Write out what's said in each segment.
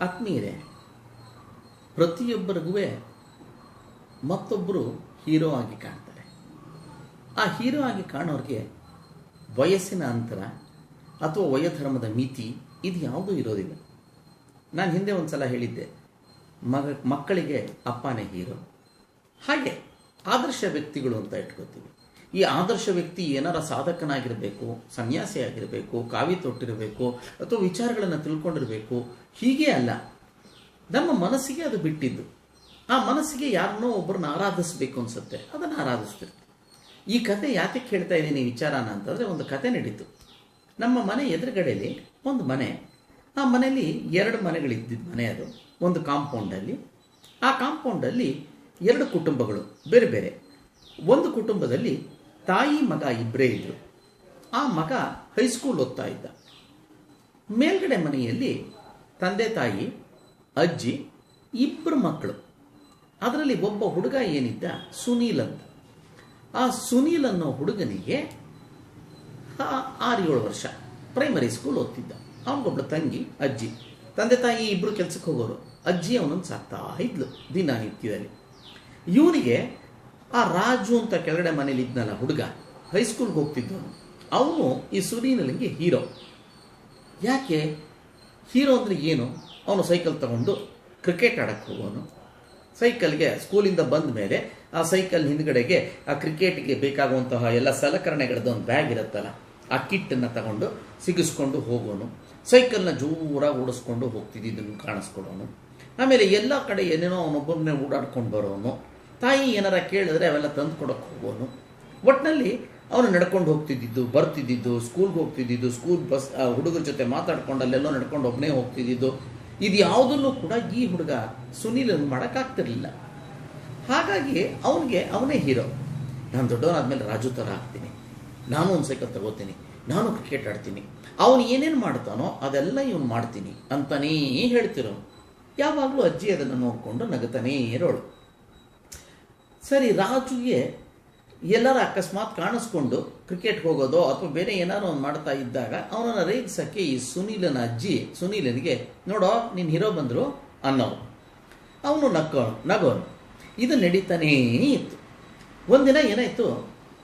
ಆತ್ಮೀಯರೇ, ಪ್ರತಿಯೊಬ್ಬರಿಗೂ ಮತ್ತೊಬ್ಬರು ಹೀರೋ ಆಗಿ ಕಾಣ್ತಾರೆ. ಆ ಹೀರೋ ಆಗಿ ಕಾಣೋರಿಗೆ ವಯಸ್ಸಿನ ಅಂತರ ಅಥವಾ ವಯೋಧರ್ಮದ ಮಿತಿ ಇದು ಯಾವುದೂ ಇರೋದಿಲ್ಲ. ನಾನು ಹಿಂದೆ ಒಂದು ಸಲ ಹೇಳಿದ್ದೆ, ಮಗ, ಮಕ್ಕಳಿಗೆ ಅಪ್ಪನೇ ಹೀರೋ. ಹಾಗೆ ಆದರ್ಶ ವ್ಯಕ್ತಿಗಳು ಅಂತ ಇಟ್ಕೋತೀವಿ. ಈ ಆದರ್ಶ ವ್ಯಕ್ತಿ ಏನಾರ ಸಾಧಕನಾಗಿರಬೇಕು, ಸನ್ಯಾಸಿ ಆಗಿರಬೇಕು ಕಾವಿ ತೊಟ್ಟಿರಬೇಕು, ಅಥವಾ ವಿಚಾರಗಳನ್ನು ತಿಳ್ಕೊಂಡಿರಬೇಕು, ಹೀಗೆ ಅಲ್ಲ. ನಮ್ಮ ಮನಸ್ಸಿಗೆ ಅದು ಬಿಟ್ಟಿದ್ದು. ಆ ಮನಸ್ಸಿಗೆ ಯಾರನ್ನೋ ಒಬ್ಬರನ್ನ ಆರಾಧಿಸಬೇಕು ಅನ್ಸುತ್ತೆ. ಅದನ್ನು ಆರಾಧಿಸ್ತಿರ್ತೀವಿ ಈ ಕತೆ ಯಾತಕ್ಕೆ ಹೇಳ್ತಾ ಇದ್ದೀನಿ ವಿಚಾರನ ಅಂತಂದರೆ ಒಂದು ಕತೆ ನಡೀತು. ನಮ್ಮ ಮನೆ ಎದುರುಗಡೆಯಲ್ಲಿ ಒಂದು ಮನೆ. ಆ ಮನೆಯಲ್ಲಿ ಎರಡು ಮನೆಗಳಿದ್ದಿದ್ದು ಮನೆ ಅದು. ಒಂದು ಕಾಂಪೌಂಡಲ್ಲಿ ಆ ಕಾಂಪೌಂಡಲ್ಲಿ ಎರಡು ಕುಟುಂಬಗಳು, ಬೇರೆ ಬೇರೆ. ಒಂದು ಕುಟುಂಬದಲ್ಲಿ ತಾಯಿ ಮಗ ಇಬ್ಬರೇ ಇದ್ದರು ಆ ಮಗ ಹೈಸ್ಕೂಲ್ ಓದ್ತಾ ಇದ್ದ. ಮೇಲ್ಗಡೆ ಮನೆಯಲ್ಲಿ ತಂದೆ ತಾಯಿ, ಅಜ್ಜಿ ಇಬ್ಬರು ಮಕ್ಕಳು. ಅದರಲ್ಲಿ ಒಬ್ಬ ಹುಡುಗ ಏನಿದ್ದ? ಸುನೀಲ್ ಅಂತ. ಆ ಸುನೀಲ್ ಅನ್ನೋ ಹುಡುಗನಿಗೆ ಆರು ಏಳು ವರ್ಷ. Primary school ಓದ್ತಿದ್ದ. ಅವನಿಗೊಬ್ಳು ತಂಗಿ, ಅಜ್ಜಿ. ತಂದೆ ತಾಯಿ ಇಬ್ಬರು ಕೆಲಸಕ್ಕೆ ಹೋಗೋರು. ಅಜ್ಜಿ ಅವನನ್ನು ಸಾಕ್ತಾ ಇದ್ಲು ದಿನನಿತ್ಯದಲ್ಲಿ ಇವನಿಗೆ ಆ ರಾಜು ಅಂತ ಕೆಳಗಡೆ ಮನೇಲಿ ಇದ್ನಲ್ಲ ಹುಡುಗ ಹೈಸ್ಕೂಲ್ಗೆ ಹೋಗ್ತಿದ್ದವನು. ಅವನು ಈ ಸುನೀನಲಿಂಗೆ ಹೀರೋ ಯಾಕೆ? ಹೀರೋ ಅಂದರೆ ಏನು? ಅವನು ಸೈಕಲ್ ತಗೊಂಡು ಕ್ರಿಕೆಟ್ ಆಡಕ್ಕೆ ಹೋಗೋನು ಸೈಕಲ್ಗೆ ಸ್ಕೂಲಿಂದ ಬಂದ ಮೇಲೆ ಆ ಸೈಕಲ್ ಹಿಂದ್ಗಡೆಗೆ ಆ ಕ್ರಿಕೆಟ್ಗೆ ಬೇಕಾಗುವಂತಹ ಎಲ್ಲ ಸಲಕರಣೆಗಳದ್ದು ಒಂದು ಬ್ಯಾಗ್ ಇರುತ್ತಲ್ಲ, ಆ ಕಿಟ್ಟನ್ನು ತಗೊಂಡು ಸಿಗಿಸ್ಕೊಂಡು ಹೋಗೋನು ಸೈಕಲ್ನ ಜೋರಾಗಿ ಓಡಿಸ್ಕೊಂಡು ಹೋಗ್ತಿದ್ದನ್ನು ಕಾಣಿಸ್ಕೊಡೋನು. ಆಮೇಲೆ ಎಲ್ಲ ಕಡೆ ಏನೇನೋ ಅವನೊಬ್ಬನೇ ಓಡಾಡ್ಕೊಂಡು ಬರೋನು. ತಾಯಿ ಏನಾರ ಕೇಳಿದ್ರೆ ಅವೆಲ್ಲ ತಂದು ಕೊಡೋಕೆ ಹೋಗೋನು ಒಟ್ಟಿನಲ್ಲಿ ಅವನು ನಡ್ಕೊಂಡು ಹೋಗ್ತಿದ್ದಿದ್ದು, ಬರ್ತಿದ್ದಿದ್ದು ಸ್ಕೂಲ್ಗೆ ಹೋಗ್ತಿದ್ದಿದ್ದು ಸ್ಕೂಲ್ ಬಸ್ ಹುಡುಗರ ಜೊತೆ ಮಾತಾಡ್ಕೊಂಡು ಅಲ್ಲೆಲ್ಲೋ ನಡ್ಕೊಂಡು ಒಬ್ಬನೇ ಹೋಗ್ತಿದ್ದಿದ್ದು. ಇದು ಯಾವುದನ್ನು ಕೂಡ ಈ ಹುಡುಗ ಸುನೀಲನ್ನು ಮಾಡೋಕ್ಕಾಗ್ತಿರಲಿಲ್ಲ. ಹಾಗಾಗಿ ಅವನಿಗೆ ಅವನೇ ಹೀರೋ. ನಾನು ದೊಡ್ಡವನಾದ್ಮೇಲೆ ರಾಜು ಥರ ಆಗ್ತೀನಿ. ನಾನು ಒಂದು ಸೈಕಲ್ ತಗೋತೀನಿ. ನಾನು ಕ್ರಿಕೆಟ್ ಆಡ್ತೀನಿ. ಅವನು ಏನೇನು ಮಾಡ್ತಾನೋ ಅದೆಲ್ಲ ಇವನು ಮಾಡ್ತೀನಿ ಅಂತನೇ ಹೇಳ್ತಿರೋ ಯಾವಾಗಲೂ ಅಜ್ಜಿ ಅದನ್ನು ನೋಡಿಕೊಂಡು ನಗತಾನೇ ಇರೋಳು. ಸರಿ, ರಾಜುಗೆ ಎಲ್ಲರ ಅಕಸ್ಮಾತ್ ಕಾಣಿಸ್ಕೊಂಡು ಕ್ರಿಕೆಟ್ ಹೋಗೋದು ಅಥವಾ ಬೇರೆ ಏನಾರು ಒಂದು ಮಾಡ್ತಾ ಇದ್ದಾಗ ಅವನನ್ನು ರೇಗಿಸಕ್ಕೆ ಈ ಸುನೀಲನ ಅಜ್ಜಿ, ಸುನೀಲನಿಗೆ, ನೋಡೋ ನಿನ್ನ ಹೀರೋ ಬಂದರು ಅನ್ನೋನು ಅವನು ನಕ್ಕೋನು, ನಗೋನು. ಇದು ನಡೀತಾನೇ ಇತ್ತು. ಒಂದಿನ ಏನಾಯಿತು?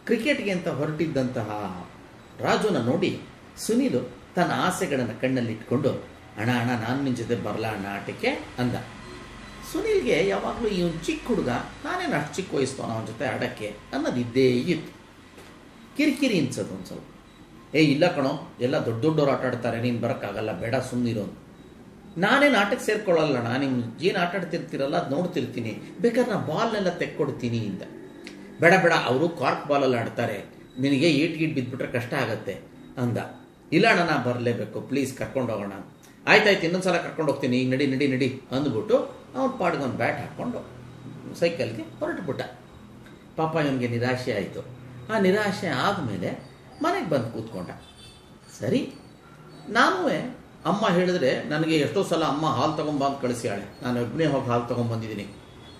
ಕ್ರಿಕೆಟ್ಗೆ ಅಂತ ಹೊರಟಿದ್ದಂತಹ ರಾಜುನ ನೋಡಿ ಸುನೀಲು ತನ್ನ ಆಸೆಗಳನ್ನು ಕಣ್ಣಲ್ಲಿಟ್ಕೊಂಡು, ಅಣ್ಣ ಅಣ್ಣ, ನಾನು ನಿನ್ನ ಜೊತೆ ಬರಲಾ, ಅಣ್ಣ, ಆಟಕ್ಕೆ? ಅಂದ. ಸುನೀಲ್ಗೆ ಯಾವಾಗಲೂ ಇವನು ಚಿಕ್ಕ ಹುಡುಗ ನಾನೇನು ಅಷ್ಟು ಚಿಕ್ಕ ವಯಸ್ಸು ಅವನ ಜೊತೆ ಆಡೋಕ್ಕೆ ಅನ್ನೋದಿದ್ದೇ ಇತ್ತು. ಕಿರಿಕಿರಿ ಅನ್ಸೋದು ಒಂದು ಸ್ವಲ್ಪ. ಏ, ಇಲ್ಲ ಕಣೋ, ಎಲ್ಲ ದೊಡ್ಡ ದೊಡ್ಡವ್ರು ಆಟ ಆಡ್ತಾರೆ, ನೀನು ಬರೋಕ್ಕಾಗಲ್ಲ, ಬೇಡ ಸುಮ್ಮನಿರೋನು ನಾನೇನು ಆಟಕ್ಕೆ ಸೇರ್ಕೊಳ್ಳಲ್ಲ ನಾನು ನಿಮ್ಮ ಏನು ಆಟ ಆಡ್ತಿರ್ತೀರಲ್ಲ ಅದು ನೋಡ್ತಿರ್ತೀನಿ. ಬೇಕಾದ್ರೆ ನಾನು ಬಾಲ್ನೆಲ್ಲ ತೆಕ್ಕೊಡ್ತೀನಿ ಇಂದ ಬೇಡ ಬೇಡ, ಅವರು ಕಾರ್ಕ್ ಬಾಲಲ್ಲಿ ಆಡ್ತಾರೆ. ನಿನಗೆ ಏಟ್ ಗೀಟ್ ಬಿದ್ದುಬಿಟ್ರೆ ಕಷ್ಟ ಆಗತ್ತೆ ಅಂದ. ಇಲ್ಲ ಅಣ್ಣ, ನಾ ಬರಲೇಬೇಕು, ಪ್ಲೀಸ್ ಕರ್ಕೊಂಡು ಹೋಗೋಣ. ಆಯ್ತಾಯ್ತು, ಇನ್ನೊಂದ್ಸಲ ಕರ್ಕೊಂಡು ಹೋಗ್ತೀನಿ. ಈಗ ನಡಿ ನಡಿ ನಡಿ ಅಂದ್ಬಿಟ್ಟು ಅವ್ನು ಪಾಡ್ಗೊಂದು ಬ್ಯಾಟ್ ಹಾಕ್ಕೊಂಡು ಸೈಕಲ್ಗೆ ಹೊರಟುಬಿಟ್ಟ. ಪಾಪ ಇವನಿಗೆ ನಿರಾಶೆ ಆಯಿತು. ಆ ನಿರಾಶೆ ಆದಮೇಲೆ ಮನೆಗೆ ಬಂದು ಕೂತ್ಕೊಂಡ. ಸರಿ ನಾನು ಅಮ್ಮ ಹೇಳಿದ್ರೆ ನನಗೆ ಎಷ್ಟೋ ಸಲ ಅಮ್ಮ ಹಾಲು ತೊಗೊಂಬ ಅಂತ ಕಳಿಸ್ಯಾಳೆ. ನಾನು ಒಬ್ಬನೇ ಹೋಗಿ ಹಾಲು ತೊಗೊಂಬಂದಿದ್ದೀನಿ.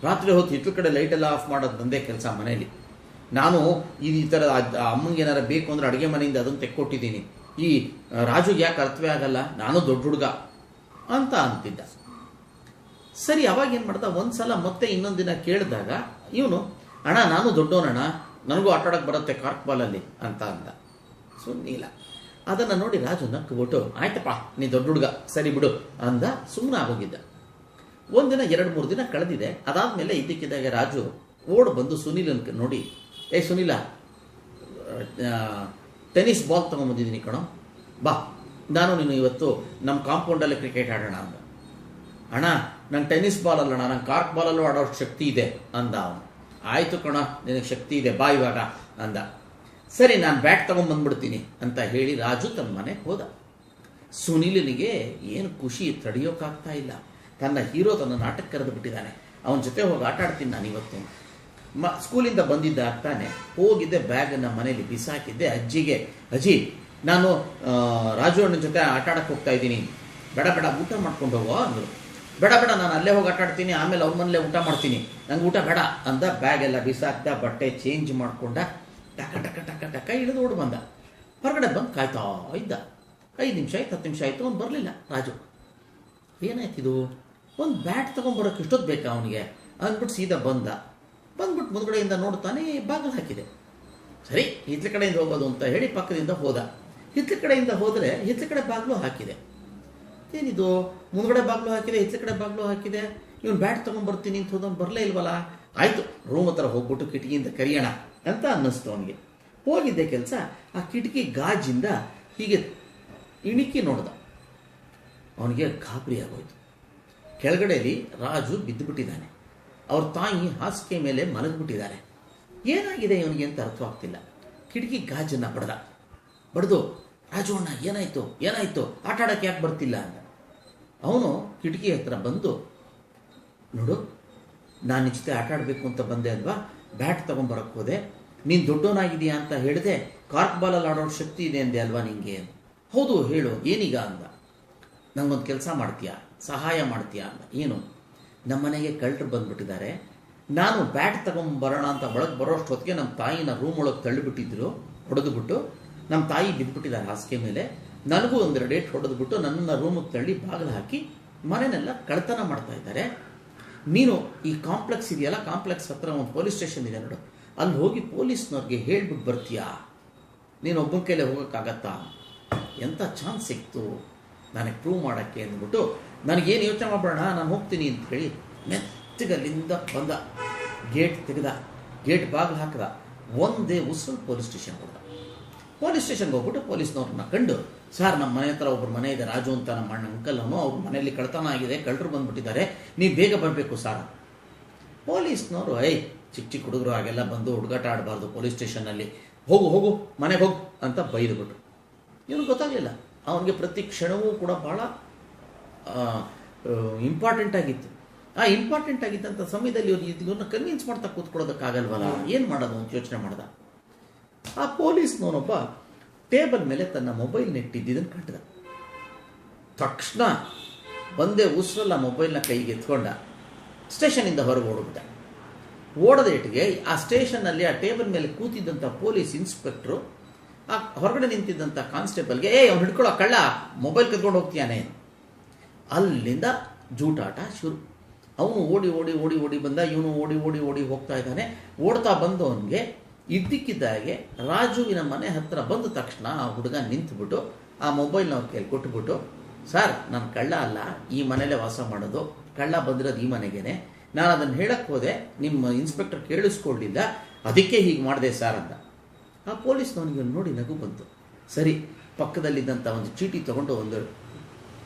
ರಾತ್ರಿ ಹೊತ್ತು ಹಿತ್ತಲ ಕಡೆ ಲೈಟೆಲ್ಲ ಆಫ್ ಮಾಡೋದು ನಂದೇ ಕೆಲಸ ಮನೇಲಿ. ನಾನು ಈ ಈ ಥರ ಅಮ್ಮಂಗೆ ಏನಾರು ಬೇಕು ಅಂದ್ರೆ ಅಡುಗೆ ಮನೆಯಿಂದ ಅದನ್ನು ತೆಕ್ಕೊಟ್ಟಿದ್ದೀನಿ. ಈ ರಾಜುಗೆ ಯಾಕೆ ಅರ್ಥವೇ ಆಗಲ್ಲ? ನಾನು ದೊಡ್ಡ ಹುಡುಗ ಅಂತ ಅಂತಿದ್ದ. ಸರಿ, ಅವಾಗ ಏನು ಮಾಡ್ದ? ಒಂದು ಸಲ ಮತ್ತೆ ಇನ್ನೊಂದು ದಿನ ಕೇಳಿದಾಗ, ಇವನು, ಅಣ್ಣ, ನಾನು ದೊಡ್ಡೋನಣ್ಣ ನನಗೂ ಆಟ ಆಡೋಕ್ಕೆ ಬರುತ್ತೆ ಕಾರ್ಕ್ ಬಾಲಲ್ಲಿ ಅಂತ ಅಂದ. ಸುಮ್ಮನಿಲ್ಲ ಅದನ್ನು ನೋಡಿ ರಾಜು ನಕ್ಬಿಟ್ಟು, ಆಯ್ತಪ್ಪ, ನೀ ದೊಡ್ಡ ಹುಡುಗ, ಸರಿ ಬಿಡು, ಅಂದ. ಸುಮ್ಮನೆ ಆಗೋಗಿದ್ದ. ಒಂದಿನ ಎರಡು, ಮೂರು ದಿನ ಕಳೆದಿದೆ. ಅದಾದಮೇಲೆ ಇದ್ದಕ್ಕಿದ್ದಾಗ ರಾಜು ಓಡ್ ಬಂದು ಸುನೀಲನ್ ನೋಡಿ, ಏ, ಸುನೀಲ ಟೆನಿಸ್ ಬಾಲ್ ತೊಗೊಂಬಂದಿದ್ದೀನಿ ಕಣೋ. ಬಾ, ನಾನು ನೀನು ಇವತ್ತು ನಮ್ಮ ಕಾಂಪೌಂಡಲ್ಲೇ ಕ್ರಿಕೆಟ್ ಆಡೋಣ ಅಂದ. ಅಣ್ಣ ನಂಗೆ ಟೆನ್ನಿಸ್ ಬಾಲ್ ಅಲ್ಲಣ್ಣ ನಂಗೆ ಕಾರ್ಕ್ ಬಾಲಲ್ಲೂ ಆಡೋ ಶಕ್ತಿ ಇದೆ ಅಂದ ಅವನು. ಆಯಿತು ಕಣ, ನಿನಗೆ ಶಕ್ತಿ ಇದೆ, ಬಾ ಇವಾಗ ಅಂದ. ಸರಿ, ನಾನು ಬ್ಯಾಟ್ ತೊಗೊಂಬಂದ್ಬಿಡ್ತೀನಿ ಅಂತ ಹೇಳಿ ರಾಜು ತನ್ನ ಮನೆಗೆ ಹೋದ. ಸುನಿಲನಿಗೆ ಏನು ಖುಷಿ ತಡೆಯೋಕ್ಕಾಗ್ತಾ ಇಲ್ಲ. ತನ್ನ ಹೀರೋ ತನ್ನ ನಾಟಕ ಕರೆದು ಬಿಟ್ಟಿದ್ದಾನೆ. ಅವನ ಜೊತೆ ಹೋಗಿ ಆಟ ಆಡ್ತೀನಿ ನಾನು ಇವತ್ತು. ಮ, ಸ್ಕೂಲಿಂದ ಬಂದಿದ್ದ ಆಗ್ತಾನೆ ಹೋಗಿದ್ದೆ ಬ್ಯಾಗನ್ನು ಮನೇಲಿ ಬಿಸಾಕಿದ್ದೆ. ಅಜ್ಜಿಗೆ, ಅಜ್ಜಿ, ನಾನು ರಾಜು ಅಣ್ಣನ ಜೊತೆ ಆಟ ಆಡಕ್ಕೆ ಹೋಗ್ತಾ ಇದ್ದೀನಿ. ಬೇಡ ಬೇಡ, ಊಟ ಮಾಡ್ಕೊಂಡು ಹೋಗೋ, ಅಂದರು. ಬೇಡ ಬೇಡ, ನಾನು ಅಲ್ಲೇ ಹೋಗಿ ಆಟಾಡ್ತೀನಿ ಆಮೇಲೆ ಅವ್ರ ಮನೇಲೆ ಊಟ ಮಾಡ್ತೀನಿ. ನಂಗೆ ಊಟ ಬೇಡ ಅಂದ ಬ್ಯಾಗ್ ಎಲ್ಲ ಬಿಸಾಕ್ದ, ಬಟ್ಟೆ ಚೇಂಜ್ ಮಾಡಿಕೊಂಡ, ಟಕ ಟಕ ಟಕ ಟಕ ಇಳಿದು ಓಡ್ ಬಂದ. ಹೊರಗಡೆ ಬಂದು ಕಾಯ್ತಾ ಇದ್ದ. ಐದು ನಿಮಿಷ ಆಯ್ತು, ಹತ್ತು ನಿಮಿಷ ಆಯಿತು, ಅವ್ನು ಬರಲಿಲ್ಲ, ರಾಜು. ಏನಾಯ್ತಿದು ಒಂದು ಬ್ಯಾಟ್ ತೊಗೊಂಬರೋಕೆ ಇಷ್ಟೊತ್ತು ಬೇಕಾ ಅವನಿಗೆ? ಅಂದ್ಬಿಟ್ಟು ಸೀದಾ ಬಂದ. ಬಂದ್ಬಿಟ್ಟು ಮುಂದ್ಗಡೆಯಿಂದ ನೋಡ್ತಾನೆ ಬಾಗಿಲು ಹಾಕಿದೆ. ಸರಿ, ಹಿತ್ಲ ಕಡೆಯಿಂದ ಹೋಗೋದು ಅಂತ ಹೇಳಿ ಪಕ್ಕದಿಂದ ಹೋದ. ಹಿತ್ಲ ಕಡೆಯಿಂದ ಹೋದರೆ ಹಿತ್ಲ ಕಡೆ ಬಾಗಿಲು ಹಾಕಿದೆ. ಏನಿದು ಮುಂದ್ಗಡೆ ಬಾಗ್ಲು ಹಾಕಿದೆ, ಹೆಚ್ಚು ಕಡೆ ಬಾಗ್ಲು ಹಾಕಿದೆ. ಇವನ್ ಬ್ಯಾಟ್ ತೊಗೊಂಡ್ಬರ್ತೀನಿ ಅಂತ ಹೋದವ್ನು ಬರಲೇ ಇಲ್ವಲ್ಲ? ಆಯಿತು ರೂಮ್ ಹತ್ರ ಹೋಗ್ಬಿಟ್ಟು ಕಿಟಕಿಯಿಂದ ಕರಿಯೋಣ ಅಂತ ಅನ್ನಿಸ್ತು ಅವನಿಗೆ. ಹೋಗಿದ್ದೆ ಕೆಲಸ. ಆ ಕಿಟಕಿ ಗಾಜಿಂದ ಹೀಗೆ ಇಣಿಕಿ ನೋಡ್ದ. ಅವನಿಗೆ ಗಾಬರಿ ಆಗೋಯ್ತು. ಕೆಳಗಡೆಯಲ್ಲಿ ರಾಜು ಬಿದ್ದುಬಿಟ್ಟಿದ್ದಾನೆ. ಅವ್ರ ತಾಯಿ ಹಾಸಿಗೆ ಮೇಲೆ ಮಲಗಿಬಿಟ್ಟಿದ್ದಾರೆ. ಏನಾಗಿದೆ ಇವನಿಗೆ ಅಂತ ಅರ್ಥವಾಗ್ತಿಲ್ಲ. ಕಿಟಕಿ ಗಾಜನ್ನು ಬಡ್ದ. ಬಡ್ದು, ರಾಜು ಅಣ್ಣ, ಏನಾಯ್ತು? ಏನಾಯ್ತು? ಆಟ ಆಡೋಕ್ಕೆ ಯಾಕೆ ಬರ್ತಿಲ್ಲ? ಅಂತ. ಅವನು ಕಿಟಕಿ ಹತ್ರ ಬಂದು, ನೋಡು, ನಾನು ನಿನ್ನ ಆಟ ಆಡಬೇಕು ಅಂತ ಬಂದೆ ಅಲ್ವಾ? ಬ್ಯಾಟ್ ತೊಗೊಂಬರಕ್ಕೆ ಹೋದೆ. ನೀನು ದೊಡ್ಡವನಾಗಿದೆಯಾ ಅಂತ ಹೇಳಿದೆ, ಕಾರ್ಕ್ ಬಾಲಲ್ಲಿ ಆಡೋ ಶಕ್ತಿ ಇದೆ ಅಂದೆ ಅಲ್ವಾ ನಿಂಗೆ? ಹೌದು, ಹೇಳು, ಏನೀಗ ಅಂದ? ನಂಗೊಂದು ಕೆಲಸ ಮಾಡ್ತೀಯಾ? ಸಹಾಯ ಮಾಡ್ತೀಯಾ? ಅಂದ. ಏನು? ನಮ್ಮನೆಗೆ ಕಳ್ಳರು ಬಂದ್ಬಿಟ್ಟಿದ್ದಾರೆ. ನಾನು ಬ್ಯಾಟ್ ತಗೊಂಬರೋಣ ಅಂತ ಒಳಗೆ ಬರೋಷ್ಟೊತ್ತಿಗೆ ನಮ್ಮ ತಾಯಿನ ರೂಮ್ ಒಳಗೆ ತಳ್ಳಿಬಿಟ್ಟಿದ್ರು, ಹೊಡೆದುಬಿಟ್ಟು. ನಮ್ಮ ತಾಯಿ ಬಿದ್ದುಬಿಟ್ಟಿದ್ದಾರೆ ಹಾಸಿಗೆ ಮೇಲೆ. ನನಗೂ ಒಂದೆರಡು ಡೇಟ್ ಹೊಡೆದ್ಬಿಟ್ಟು ನನ್ನನ್ನು ರೂಮಿಗೆ ತಳ್ಳಿ ಬಾಗಿಲು ಹಾಕಿ ಮನೆನೆಲ್ಲ ಕಳ್ತನ ಮಾಡ್ತಾ ಇದ್ದಾರೆ. ನೀನು ಈ ಕಾಂಪ್ಲೆಕ್ಸ್ ಇದೆಯಲ್ಲ ಕಾಂಪ್ಲೆಕ್ಸ್ ಹತ್ರ ಒಂದು ಪೊಲೀಸ್ ಸ್ಟೇಷನ್ ಇದೆ ನೋಡು. ಅಲ್ಲಿ ಹೋಗಿ ಪೊಲೀಸ್ನವ್ರಿಗೆ ಹೇಳ್ಬಿಟ್ಟು ಬರ್ತೀಯಾ? ನೀನು ಒಬ್ಬನ ಕೈಲೇ ಹೋಗೋಕ್ಕಾಗತ್ತಾ? ಎಂಥ ಚಾನ್ಸ್ ಸಿಕ್ತು? ನನಗೆ ಪ್ರೂವ್ ಮಾಡೋಕ್ಕೆ ಅಂದ್ಬಿಟ್ಟು ನನಗೇನು ಯೋಚನೆ ಮಾಡಬೇಡ ನಾನು ಹೋಗ್ತೀನಿ ಅಂತ ಹೇಳಿ ಮೆತ್ತಗಲ್ಲಿಂದ ಬಂದ. ಗೇಟ್ ತೆಗೆದ. ಗೇಟ್ ಬಾಗಿಲು ಹಾಕಿದ. ಒಂದೇ ಉಸಿರು ಪೊಲೀಸ್ ಸ್ಟೇಷನ್ ಹೋದ ಪೊಲೀಸ್ ಸ್ಟೇಷನ್ಗೆ ಹೋಗ್ಬಿಟ್ಟು ಪೊಲೀಸ್ನವ್ರನ್ನ ಕಂಡು, ಸರ್ ನಮ್ಮ ಮನೆ ಹತ್ರ ಒಬ್ಬರು ಮನೆ ಇದೆ, ರಾಜು ಅಂತ ನಮ್ಮ ಅಣ್ಣ ಅಂಕಲ್ ಅವನು, ಅವ್ರ ಮನೆಯಲ್ಲಿ ಕಳ್ತನ ಆಗಿದೆ, ಕಳ್ಳರು ಬಂದ್ಬಿಟ್ಟಿದ್ದಾರೆ, ನೀವು ಬೇಗ ಬರಬೇಕು ಸರ್. ಪೊಲೀಸ್ನವರು ಐ ಚಿಕ್ಕ ಚಿಕ್ಕ ಹುಡುಗರು, ಹಾಗೆಲ್ಲ ಬಂದು ಹುಡುಗಾಟ ಆಡಬಾರ್ದು ಪೊಲೀಸ್ ಸ್ಟೇಷನ್ನಲ್ಲಿ. ಹೋಗು ಹೋಗು, ಮನೆಗೆ ಹೋಗು, ಅಂತ ಬೈದುಬಿಟ್ರು. ಇವನು ಗೊತ್ತಾಗಲಿಲ್ಲ. ಅವನಿಗೆ ಪ್ರತಿ ಕ್ಷಣವೂ ಕೂಡ ಭಾಳ ಇಂಪಾರ್ಟೆಂಟ್ ಆಗಿತ್ತು. ಆ ಇಂಪಾರ್ಟೆಂಟ್ ಆಗಿದ್ದಂಥ ಸಮಯದಲ್ಲಿ ಇವ್ರು ಇದನ್ನ ಕನ್ವಿನ್ಸ್ ಮಾಡ್ತಾ ಕೂತ್ಕೊಳ್ಳೋದಕ್ಕಾಗಲ್ವಲ್ಲ? ಏನು ಮಾಡೋದು ಅಂತ ಯೋಚನೆ ಮಾಡ್ದ? ಆ ಪೊಲೀಸ್ನವನೊಬ್ಬ ಟೇಬಲ್ ಮೇಲೆ ತನ್ನ ಮೊಬೈಲ್ ನೆಟ್ಟಿದ್ದನ್ನು ಕಟ್ಟಿದ ತಕ್ಷಣ ಬಂದೇ ಉಸಿರಲ್ಲ ಮೊಬೈಲ್ನ ಕೈಗೆ ಎತ್ಕೊಂಡ ಸ್ಟೇಷನಿಂದ ಹೊರಗೆ ಓಡೋಗ್ಬಿಟ್ಟ. ಓಡದ ಇಟ್ಟಿಗೆ ಆ ಸ್ಟೇಷನ್ನಲ್ಲಿ ಆ ಟೇಬಲ್ ಮೇಲೆ ಕೂತಿದ್ದಂಥ ಪೊಲೀಸ್ ಇನ್ಸ್ಪೆಕ್ಟ್ರು, ಆ ಹೊರಗಡೆ ನಿಂತಿದ್ದಂಥ ಕಾನ್ಸ್ಟೇಬಲ್ಗೆ ಏ ಅವ್ನು ಹಿಡ್ಕೊಳ್ಳೋ ಕಳ್ಳ, ಮೊಬೈಲ್ ಕದ್ಕೊಂಡು ಹೋಗ್ತೀಯಾನೆ. ಅಲ್ಲಿಂದ ಜೂಟಾಟ ಶುರು. ಅವನು ಓಡಿ ಓಡಿ ಓಡಿ ಓಡಿ ಬಂದ, ಇವನು ಓಡಿ ಓಡಿ ಓಡಿ ಹೋಗ್ತಾ ಇದ್ದಾನೆ. ಓಡ್ತಾ ಬಂದವನಿಗೆ ಇದ್ದಕ್ಕಿದ್ದಾಗೆ ರಾಜುವಿನ ಮನೆ ಹತ್ತಿರ ಬಂದ ತಕ್ಷಣ ಆ ಹುಡುಗ ನಿಂತುಬಿಟ್ಟು ಆ ಮೊಬೈಲ್ನ ಅವ್ರ ಕೈಲಿ ಕೊಟ್ಟುಬಿಟ್ಟು ಸರ್, ನಾನು ಕಳ್ಳ ಅಲ್ಲ, ಈ ಮನೇಲೆ ವಾಸ ಮಾಡೋದು. ಕಳ್ಳ ಬಂದಿರೋದು ಈ ಮನೆಗೇನೆ. ನಾನು ಅದನ್ನು ಹೇಳಕ್ಕೆ ಹೋದೆ. ನಿಮ್ಮ ಇನ್ಸ್ಪೆಕ್ಟರ್ ಕೇಳಿಸ್ಕೊಳ್ಳಿಲ್ಲ ಅದಕ್ಕೆ ಹೀಗೆ ಮಾಡಿದೆ ಸರ್ ಅಂತ. ಆ ಪೊಲೀಸ್ನವನಿಗೆ ನೋಡಿ ನಗು ಬಂತು. ಸರಿ ಪಕ್ಕದಲ್ಲಿದ್ದಂಥ ಒಂದು ಚೀಟಿ ತೊಗೊಂಡು ಒಂದು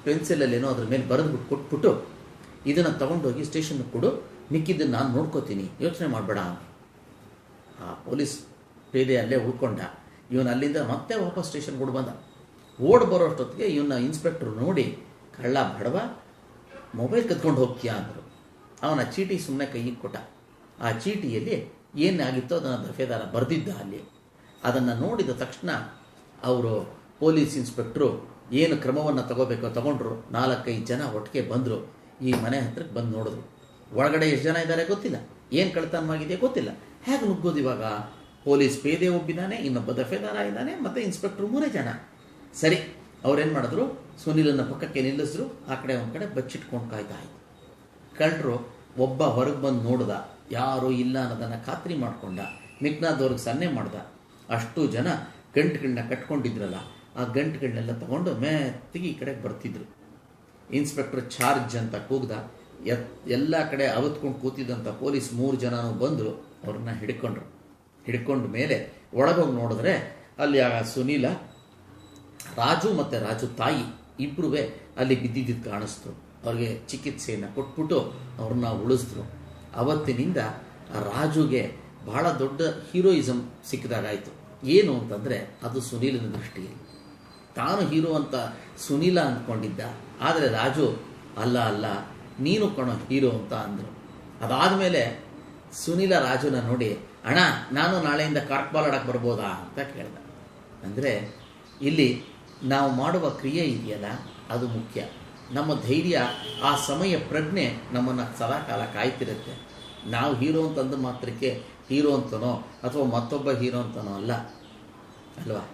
ಪೆನ್ಸಿಲಲ್ಲೇನೋ ಅದ್ರ ಮೇಲೆ ಬರೆದ್ಬಿಟ್ಟು ಕೊಟ್ಬಿಟ್ಟು, ಇದನ್ನು ತೊಗೊಂಡೋಗಿ ಸ್ಟೇಷನ್ಗೆ ಕೊಡು. ಮಿಕ್ಕಿದ್ದನ್ನು ನಾನು ನೋಡ್ಕೋತೀನಿ. ಯೋಚನೆ ಮಾಡಬೇಡ ಆ ಪೊಲೀಸ್ ಪೇದೆ ಅಲ್ಲೇ ಉಳ್ಕೊಂಡ. ಇವನು ಅಲ್ಲಿಂದ ಮತ್ತೆ ವಾಪಸ್ ಸ್ಟೇಷನ್ ಕೂಡ ಬಂದ. ಓಡ್ ಬರೋಷ್ಟೊತ್ತಿಗೆ ಇವನ್ನ ಇನ್ಸ್ಪೆಕ್ಟ್ರು ನೋಡಿ, ಕಳ್ಳ ಬಡವ, ಮೊಬೈಲ್ ಕತ್ಕೊಂಡು ಹೋಗ್ತೀಯಾ? ಅಂದರು. ಅವನ ಚೀಟಿ ಸುಮ್ಮನೆ ಕೈಗೆ ಕೊಟ್ಟ. ಆ ಚೀಟಿಯಲ್ಲಿ ಏನಾಗಿತ್ತೋ ಅದನ್ನು ದಫೇದಾರ ಬರೆದಿದ್ದ ಅಲ್ಲಿ. ಅದನ್ನು ನೋಡಿದ ತಕ್ಷಣ ಅವರು ಪೊಲೀಸ್ ಇನ್ಸ್ಪೆಕ್ಟ್ರು ಏನು ಕ್ರಮವನ್ನು ತಗೋಬೇಕೋ ತಗೊಂಡ್ರು. ನಾಲ್ಕೈದು ಜನ ಒಟ್ಟಿಗೆ ಬಂದರು. ಈ ಮನೆ ಹತ್ರಕ್ಕೆ ಬಂದು ನೋಡಿದ್ರು. ಒಳಗಡೆ ಎಷ್ಟು ಜನ ಇದ್ದಾರೆ ಗೊತ್ತಿಲ್ಲ. ಏನು ಕಳ್ತನವಾಗಿದೆ ಗೊತ್ತಿಲ್ಲ. ಹೇಗೆ ನುಗ್ಗೋದು ಇವಾಗ? ಪೊಲೀಸ್ ಪೇದೆ ಒಬ್ಬಿದ್ದಾನೆ ಇನ್ನೊಬ್ಬ ದಫೇದಾರ ಇದ್ದಾನೆ ಮತ್ತು ಇನ್ಸ್ಪೆಕ್ಟ್ರು ಮೂರೇ ಜನ. ಸರಿ, ಅವ್ರೇನು ಮಾಡಿದ್ರು? ಸುನಿಲನ್ನ ಪಕ್ಕಕ್ಕೆ ನಿಲ್ಲಿಸಿದ್ರು, ಆ ಕಡೆ ಒಂದು ಕಡೆ ಬಚ್ಚಿಟ್ಕೊಂಡು ಕಾಯ್ತಾ ಇದ್ದ ಕಳ್ಳರು ಒಬ್ಬ ಹೊರಗೆ ಬಂದು ನೋಡ್ದ, ಯಾರೂ ಇಲ್ಲ ಅನ್ನೋದನ್ನು ಖಾತ್ರಿ ಮಾಡಿಕೊಂಡ ಮಿಗ್ನಾದವ್ರಿಗೆ ಸನ್ನೆ ಮಾಡ್ದ. ಅಷ್ಟು ಜನ ಗಂಟುಗಳನ್ನ ಕಟ್ಕೊಂಡಿದ್ರಲ್ಲ, ಆ ಗಂಟುಗಳನ್ನೆಲ್ಲ ತಗೊಂಡು ಮೆತ್ತಿಗೆ ಈ ಕಡೆಗೆ ಬರ್ತಿದ್ರು. ಇನ್ಸ್ಪೆಕ್ಟರ್ ಚಾರ್ಜ್ ಅಂತ ಕೂಗ್ದ ಎಲ್ಲ ಕಡೆ ಅವತ್ಕೊಂಡು ಕೂತಿದ್ದಂಥ ಪೊಲೀಸ್ ಮೂರು ಜನನೂ ಬಂದರು. ಅವ್ರನ್ನ ಹಿಡ್ಕೊಂಡ್ರು. ಹಿಡ್ಕೊಂಡ ಮೇಲೆ ಒಳಗೋಗಿ ನೋಡಿದ್ರೆ ಅಲ್ಲಿ ಆ ಸುನೀಲ, ರಾಜು ಮತ್ತು ರಾಜು ತಾಯಿ ಇಬ್ಬರೂ ಅಲ್ಲಿ ಬಿದ್ದಿದ್ದು ಕಾಣಿಸ್ತು. ಅವ್ರಿಗೆ ಚಿಕಿತ್ಸೆಯನ್ನು ಕೊಟ್ಬಿಟ್ಟು ಅವ್ರನ್ನ ಉಳಿಸಿದ್ರು. ಅವತ್ತಿನಿಂದ ರಾಜುಗೆ ಬಹಳ ದೊಡ್ಡ ಹೀರೋಯಿಸಮ್ ಸಿಕ್ಕಿದಾಗಾಯಿತು. ಏನು ಅಂತಂದರೆ ಅದು ಸುನೀಲನ ದೃಷ್ಟಿಯಲ್ಲಿ. ತಾನು ಹೀರೋ ಅಂತ ಸುನೀಲ ಅಂದ್ಕೊಂಡಿದ್ದ. ಆದರೆ ರಾಜು, ಅಲ್ಲ ಅಲ್ಲ, ನೀನು ಕಣೋ ಹೀರೋ ಅಂತ ಅಂದರು. ಅದಾದಮೇಲೆ ಸುನೀಲ ರಾಜುನ ನೋಡಿ, ಅಣ್ಣ, ನಾನು ನಾಳೆಯಿಂದ ಕಾರ್ಕ್ ಬಾಲ್ ಆಡಕ್ಕೆ ಬರ್ಬೋದಾ? ಅಂತ ಕೇಳಿದ. ಅಂದರೆ, ಇಲ್ಲಿ ನಾವು ಮಾಡುವ ಕ್ರಿಯೆ ಇದೆಯಲ್ಲ, ಅದು ಮುಖ್ಯ. ನಮ್ಮ ಧೈರ್ಯ, ಆ ಸಮಯ ಪ್ರಜ್ಞೆ ನಮ್ಮನ್ನು ಸದಾಕಾಲ ಕಾಯ್ತಿರುತ್ತೆ. ನಾವು ಹೀರೋ ಅಂತಂದು ಮಾತ್ರಕ್ಕೆ ಹೀರೋ ಅಂತನೋ, ಅಥವಾ ಮತ್ತೊಬ್ಬ ಹೀರೋ ಅಂತನೋ ಅಲ್ಲ. ಅಲ್ವಾ?